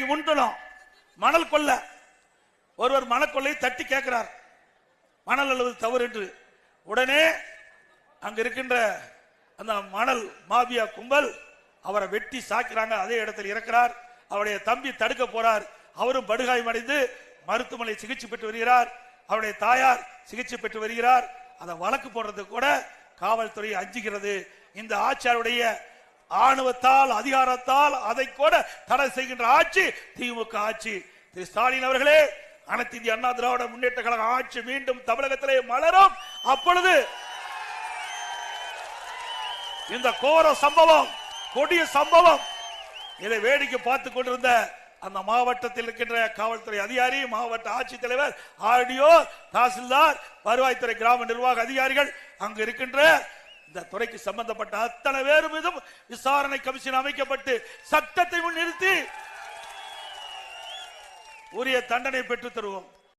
விசாரணைக்கு முன்கணும் மணல் கொள்ள ஒருவர் மணக்கொள்ளையை தட்டி கேட்கிறார். மணல் அல்லது தவறு என்று. உடனே அங்க இருக்கின்ற அந்த மணல் மாபியா கும்பல் அவரை வெட்டி சாக்கிறாங்க அதே இடத்தில் இறக்கிறார். அவருடைய தம்பி தடுக்க போறார். அவரும் படுகாயமடைந்து மருத்துவமனை சிகிச்சை பெற்று வருகிறார். அவருடைய தாயார் சிகிச்சை பெற்று வருகிறார். அதை வழக்கு போடுறதுக்கு கூட காவல்துறை அஞ்சுகிறது. இந்த ஆட்சியாருடைய ஆணவத்தால் அதிகாரத்தால் அதை கூட தடை செய்கின்ற ஆட்சி திமுக ஆட்சி. திரு ஸ்டாலின் அவர்களே அனைத்து இந்திய அண்ணா திராவிட முன்னேற்ற கழக ஆட்சி மீண்டும் தமிழகத்திலே மலரும். அப்பொழுது இந்த கோர சம்பவம் கொடிய சம்பவம் இதை வேடிக்கை பார்த்து கொண்டிருந்த அந்த மாவட்டத்தில் இருக்கின்ற காவல்துறை அதிகாரி மாவட்ட ஆட்சித்தலைவர் ஆர்டிஓ தாசில்தார் வருவாய்த்துறை கிராம நிர்வாக அதிகாரிகள் அங்கு இருக்கின்ற இந்த துறைக்கு சம்பந்தப்பட்ட அத்தனை பேர் மீதும் விசாரணை கமிஷன் அமைக்கப்பட்டு சட்டத்தை முன்னிறுத்தி உரிய தண்டனை பெற்றுத் தருவோம்.